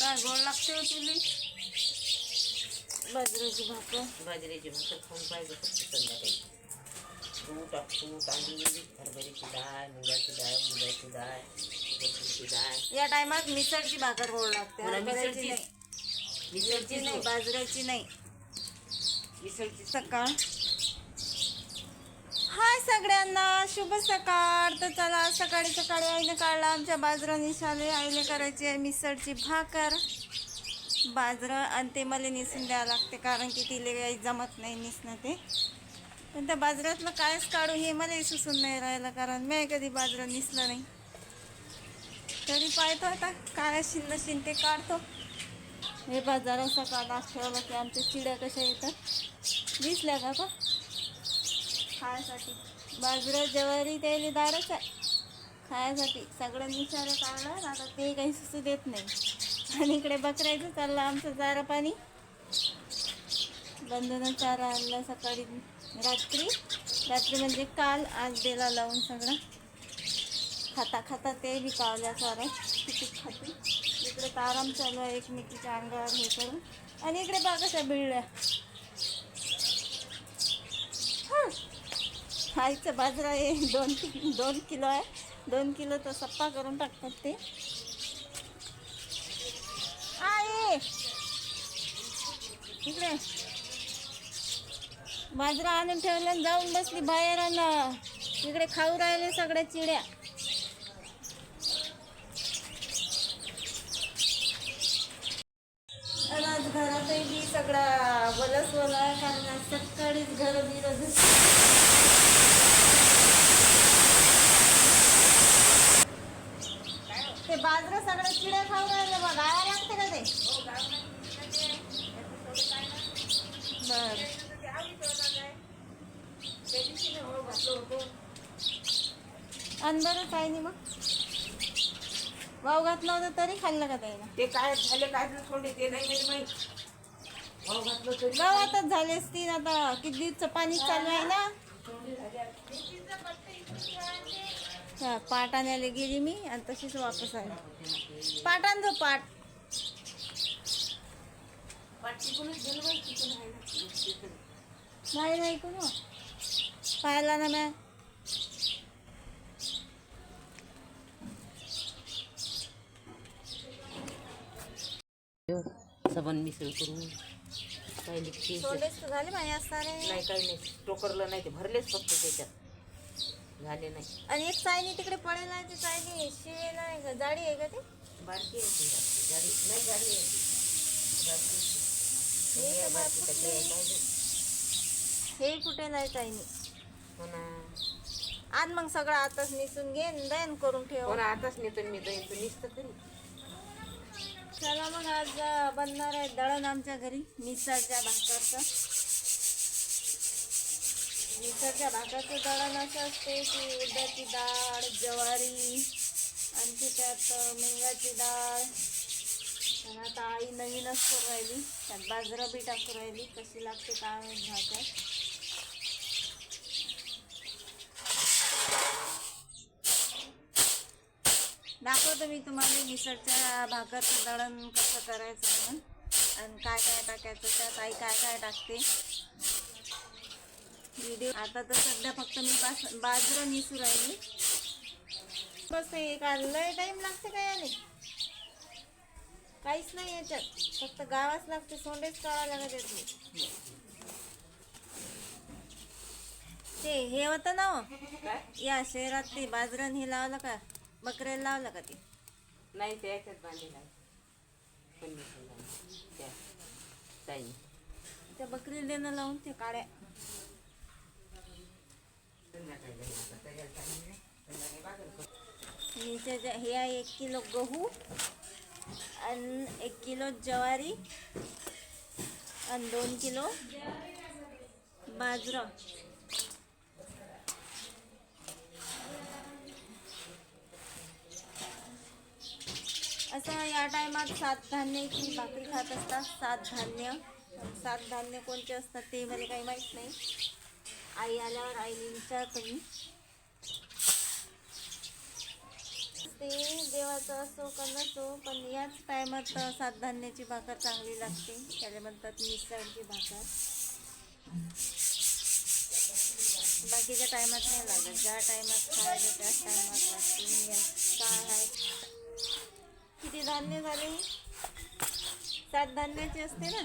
काय गोड लागते हो तुली? बाजरीची भाकर. बाजरीची भाकर खाऊन पाहिजे फक्त संध्याकाळी. तूट तूट तांदूळ हरभऱ्याची डाळ मुगाची डाळ मुगाची डाळ. डाळ या टायमात मिसळची भाकर गोड लागते. हरभऱ्याची मिसळची नाही. मिसळची मिसळची नाही बाजरीची नाही. मिसळची सकाळ. हाय सगळ्यांना शुभ सकाळ. तर चला सकाळी सकाळी आईने काढला आमच्या बाजरा निशाले आईने करायची आहे मिसळची भाकर. बाजरं आणि ते मला निसून द्यावं लागते कारण की तिले काही जमत नाही निसणं ते पण त्या बाजऱ्यातलं कायच काढू हे मला सुसून नाही राहिलं कारण मी कधी बाजरं निसलं नाही. तरी पाहतो आता? काय असेल नशील ते काढतो. हे बाजारा सकाळ नाश ठेवला की आमच्या चिड्या कशा येतात? दिसल्या का का खायसाठी. बाजरा जवारी त्याला दारच आहे. खायसाठी. सगळं निसारं काढलं आता ते काही सुचू देत नाही. आणि इकडे बकरायचं चाललं आमचं चारा पाणी. बंधनं चारा आणला सकाळी रात्री. रात्री म्हणजे काल आज दिला लावून सगळं. खाता खाता ते बी कावल्या चारा तिकीट खाती. इकडे तर आराम चालू आहे एकमेकीच्या अंगावर हे करून. आणि इकडे बघा कशा बिळल्या. आईचं बाजरा आहे दोन दोन किलो आहे. दोन किलो तर सप्पा करून टाकतात ते. आहे इकडे. बाजरा आणून ठेवलं जाऊन बसली बाहेर आणि. इकडे खाऊ राहिले सगळ्या चिड्या आणि आज घरातही बी सगळा बसवला आहे कारण आज सकाळीच घर बिर ते बाजरा सगळं चिड्या खाऊ राहिले बघ गाळा लागते का ते? बर. अंदरच आहे नि मग. वाव घातला होता तरी खाल्लं का त्याला ते काय झाले काय थोडी ते नाही माहिती माहीत. गावातच झाली असती आता. किती दिवसचं पाणी चालू आहे ना? हा, पाट आणायला गेली मी आणि तशीच वापस आली. पाट आणतो पाट. नाही नाही कोण? पाहिला ना मॅ सबन मिसळ करून. सोडेच तर झाले माझे असणारे. नाही काही नाही. टोकरलं नाही ते भरलेच फक्त त्याच्यात. झाले नाही. आणि एक चायनी तिकडे पडेल आहे ते चायनी. शिळे नाही का जाडी आहे का ते. बारकी आहे ती जास्त. गाडी नाही गाडी आहे ती. बारकी आहे ती. हे तर बारकी पाहिजे. हे कुठे नाही चायनी? हो ना. आज मग सगळं आताच निसून घे आणि दयन करून ठेव. हो आताच नेतो मी दही तू निसतं खरी चला मग आज बनणार आहे दळण आमच्या घरी मिसळच्या भाकरचं. मिसळच्या भाकरचं दळण असं असते की उडदाची डाळ ज्वारी आणखी त्यात मुंगाची डाळ. आणि आता आई नवीनच करू राहिली त्यात बाजरं बी टाकू राहिली कशी लागते काय भाकर दाखवतो मी तुम्हाला मिसळच्या भाकरचं दळण कसं करायचं म्हणून आणि काय काय टाकायचं त्यात आई काय काय टाकते. व्हिडिओ आता तर सध्या फक्त मी बास बाजरं निसू राहिली. बस हे का लय टाईम लागते काय आले काहीच नाही याच्यात. फक्त गावाच लागते. सोंडेच काढा लागत येत ते हे होतं ना हो? या शहरात ते बाजरं हे लावलं का? बकऱ्याला लावलं का ते? नाही ते याच्यात बांधलेलं त्या ताई. त्या बकरीला देणं लावून ते काड्या. संध्याकाळी हे आहे एक किलो गहू आणि एक किलो ज्वारी आणि दोन किलो बाजरा. तर या टायमात सात धान्याची भाकरी खात असतात. सात धान्य. सात धान्य कोणते असतात ते मला काही माहीत नाही. आई आल्यावर आईने विचारतो. मी ते देवाचं असो का नसो पण याच टायमात सात धान्याची भाकर चांगली लागते. त्याला म्हणतात मिसळची भाकर. बाकीच्या टायमात नाही लागत. ज्या टायमात खायचं त्याच टायमात लागते. या काय आहे. किती धान्य झाले सात धान्याची असते ना.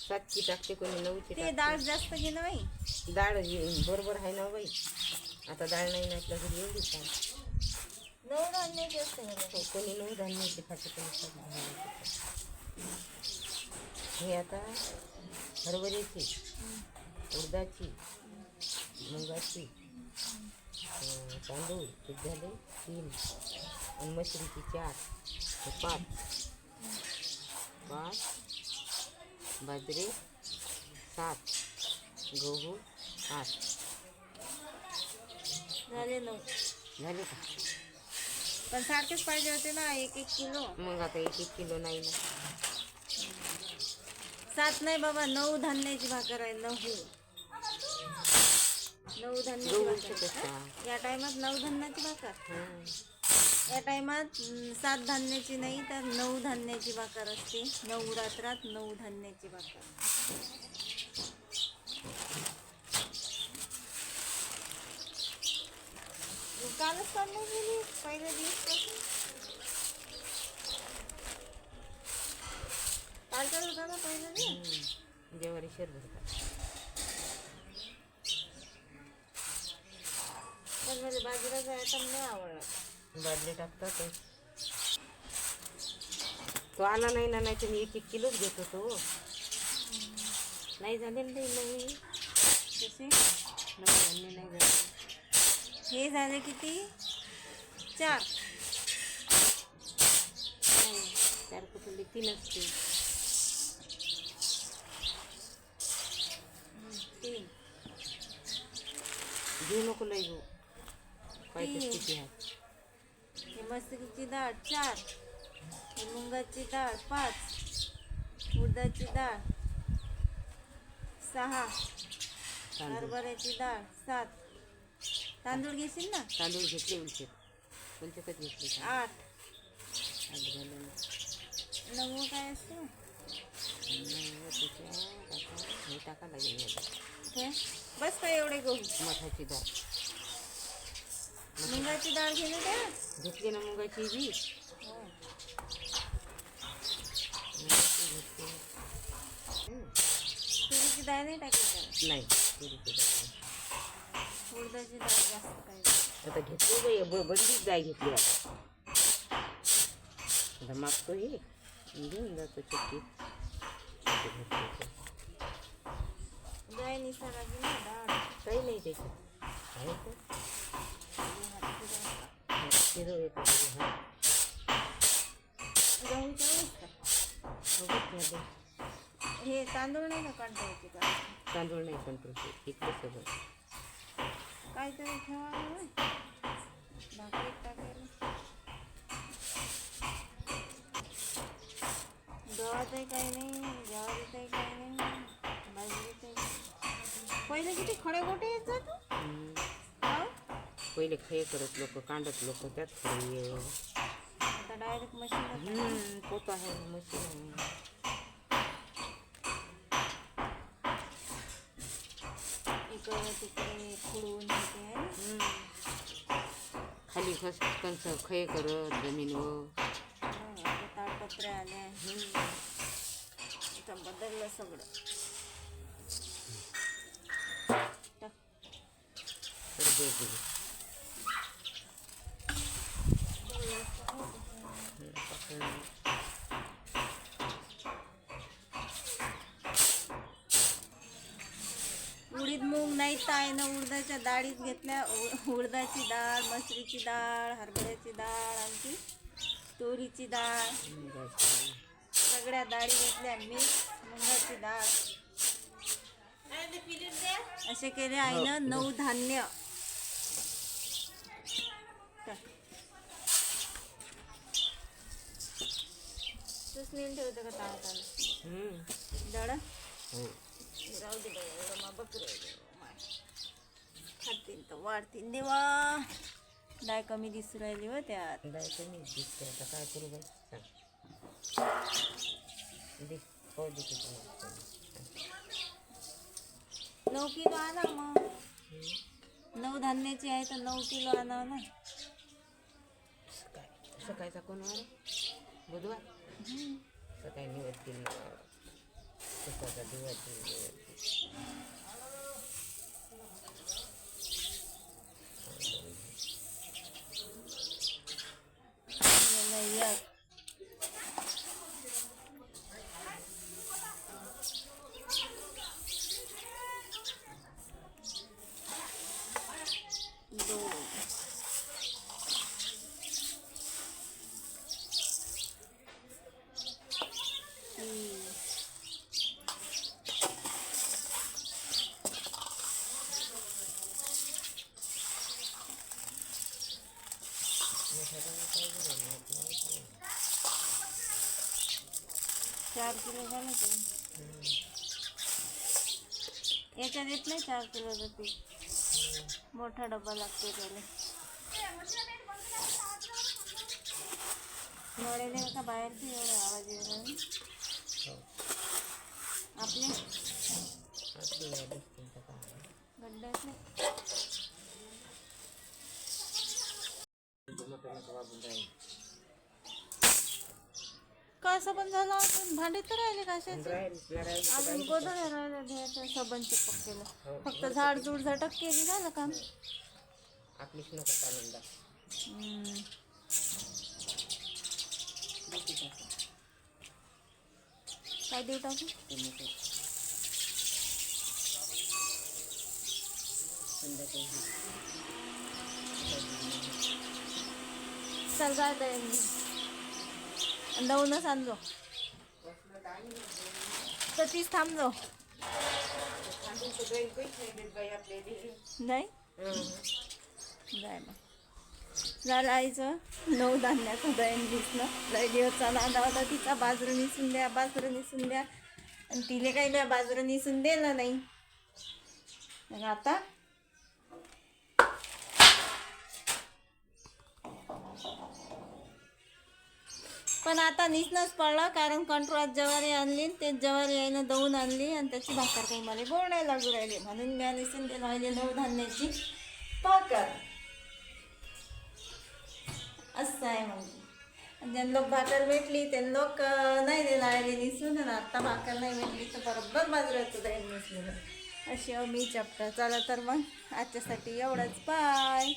सातची टाकते कोणी नऊची ते डाळ जास्त घे ना बाई डाळ बरोबर आहे ना बाई आता डाळ नाही ना आपल्या घरी एवढीच आहे नऊ धान्याची असते ना. कोणी नऊ धान्याची खाते कोणी सात धान्याची. हे आता हरभऱ्याची उडदाची मुगाची अं, तांदूळ झाले तीन आणि मशरीची चार. हे पाच. पाच. बाजरी. सात. गहू. आठ. झाले नऊ. झाले का? पण सारखेच पाहिजे होते ना एक एक किलो. मग आता एक एक किलो नाही ना. सात नाही बाबा नऊ धान्याची भाकर आहे नऊ. नऊ धान्याची भाकर या टायमात नऊ धान्याची भाकर. या टायमात सात धान्याची नाही तर नऊ धान्याची भाकर असते. नऊ रात्रात नऊ धान्याची भाकर. कालच काढली गेली पहिल्या दिवस कालचाच होता ना पहिला दिवस जेवारी शेर भरतात पण मला बाजरीचा आयटम नाही आवडला. बादली टाकतात तो. आला नाही ना नाही मी एक एक किलोच घेत होतो. नाही झाले ना ते नवी कसे धान्य नाही झाले. हे झाले किती? चार. नाही चार कुठले? तीन असते तीन. घेऊ नको लय घेऊ. पाहिजे. किती आहे. हे मसरीची डाळ चार हे मुंगाची डाळ पाच उडदाची डाळ सहा हरभऱ्याची डाळ सात. तांदूळ घेशील ना? तांदूळ घेतले उलचे कोणते कधी घेतले? आठ. नऊ काय असतो? हे टाका लागेल. बस काय एवढे गहू? मठाची डाळ. मुंगाची डाळ घेणे त्या घेतली ना मुगाची बी मुगाची घेतली हम्म. तुरीची डाळ नाही टाकायची नाही तुरीची डाळ नाही. उडदाची डाळ जास्त पाहिजे आता घेतली बाई ब बंदीच डाळ घेतली आता आता मागतो हे घेऊन जातो चक्की डाळ निसारा घे ना डाळ काही नाही त्याच्यात आहे तर शिरो येतो हा गहू तेवढेच का बघत नाही हे तांदूळ नाही ना काढता का तांदूळ नाही कंट्रोल इकडे सगळं काहीतरी ठेवा होय. भाकरीत टाकायला गव्हाचंही काही नाही ज्वारीतही काही नाही बाजरीचंही पहिले किती खडे गोटे येत जातो पहिले खे करत लोक कांडत लोक त्यात. आता डायरेक्ट मशीन हम्म, पोत आहे मशीन इकडे तिकडे खुडून हे. खाली खस कंस खय करत जमीनवर हो, आल्या हम्म. आता बदललं सगळं टाक. तर दे दे. हम्म, पकडलं. उडीद मूग नाही ताय ना उडदाच्या डाळीत घेतल्या. उडदाची डाळ मसरीची डाळ हरभऱ्याची डाळ आणखी तुरीची डाळ. सगळ्या डाळी घेतल्या मिक्स मुगाची डाळ. असे केले आईनं नऊ धान्य. उसनेल ठेवतं का हम्म. दळा हो राहू दे बाई, बकरं. खातील तर वाढतील देवा. डाय कमी दिसू राहिली हो त्यात. बाई कमी दिसते. आता काय करू बाई? दे. हो नऊ किलो आणा मग. नऊ धान्याची आहे तर नऊ किलो आणा ना. सकाळी. सकाळचा कोण वार बुधवार? सकाळी निवड केली सकाळचा दिवस याला चार किलो झालं ते याच्यात येत नाही चार किलोचं पीठ मोठा डबा लागतो त्याला नळेले का बाहेरची एवढा आवाज़ आपले गड्ड्याचे कसं पण झालं? आपण भांडे तर राहिले कशाचे अजून गोधड्या राहिल्या घ्यायच्या सबनचे पक्केला फक्त झाड झूड झटक केली झालं काम आपलीच नको आनंद. काय देऊ टाकू? चल काय दऊनच आणजो तर तीच थांबजो नाही? जाय मग. झालं आईचं नऊ धान्याचं दयन दिसलं. लय दिवसचा नादा होता तिचा बाजरू निसून द्या बाजरू निसून द्या. आणि तिने काही मी बाजरू निसून दिलं नाही. मग आता? पण आता निसनच पडलं कारण कंट्रोलात जवारी आणली आणि ते जवारी आईनं दवून आणली आणि त्याची भाकर काही मला गोड नाही लागू राहिली. म्हणून मी निसून ते राहिले नऊ धान्याची भाकर. असं आहे म्हणजे. ज्यांना लोक भाकर भेटली त्यांना लोक नाही दिला आहे निसून आणि आत्ता भाकर नाही भेटली तर बरोबर बाजूला जाईल निसलेलं. अशी मी चपटा चला तर मग आजच्यासाठी एवढंच. बाय